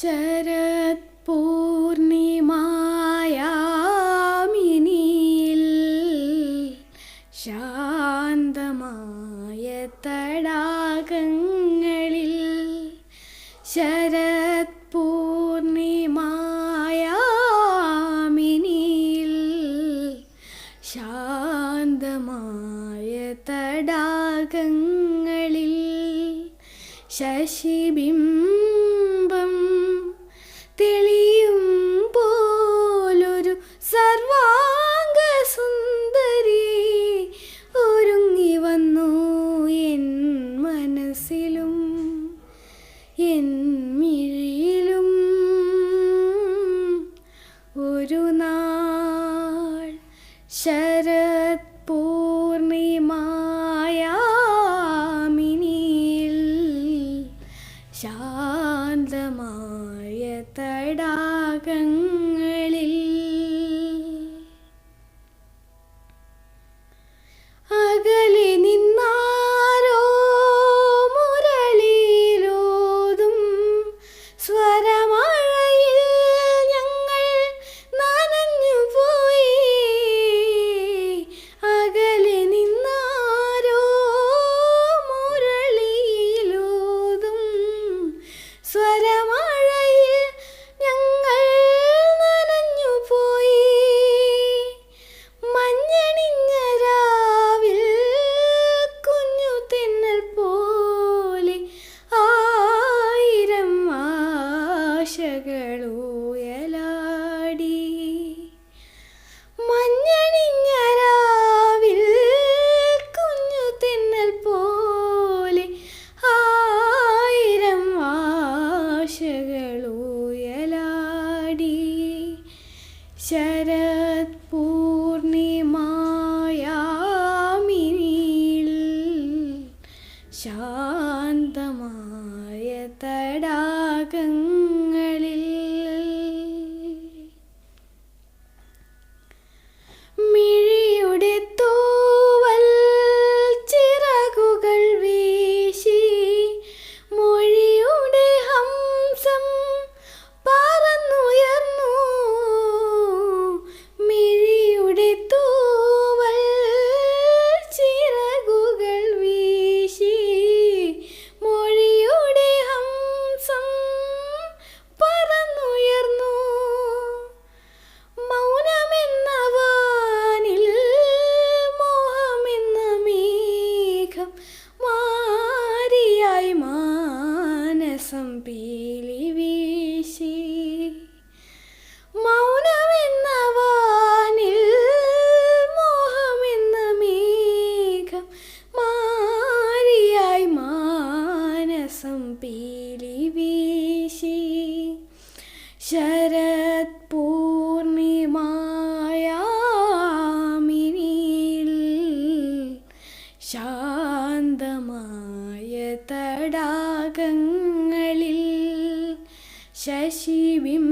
ശരത് പൂർണിമായാമിനിയിൽ ശാന്തമായ തടാകങ്ങളിൽ ശരത് പൂർണിമായാമിനിയിൽ ശാന്തമായ തടാകങ്ങളിൽ ശശിബിം എന്മിഴിയിലും ഒരു നാൾ ശരത് പൂർണിമായാമിനിയിൽ ശാന്തമായ തടാകങ്ങൾ സ്വര Shut up. ശരത് പൂർണിമായാമിനിയിൽ ശാന്തമായ തടാകങ്ങളിൽ ശശിബിം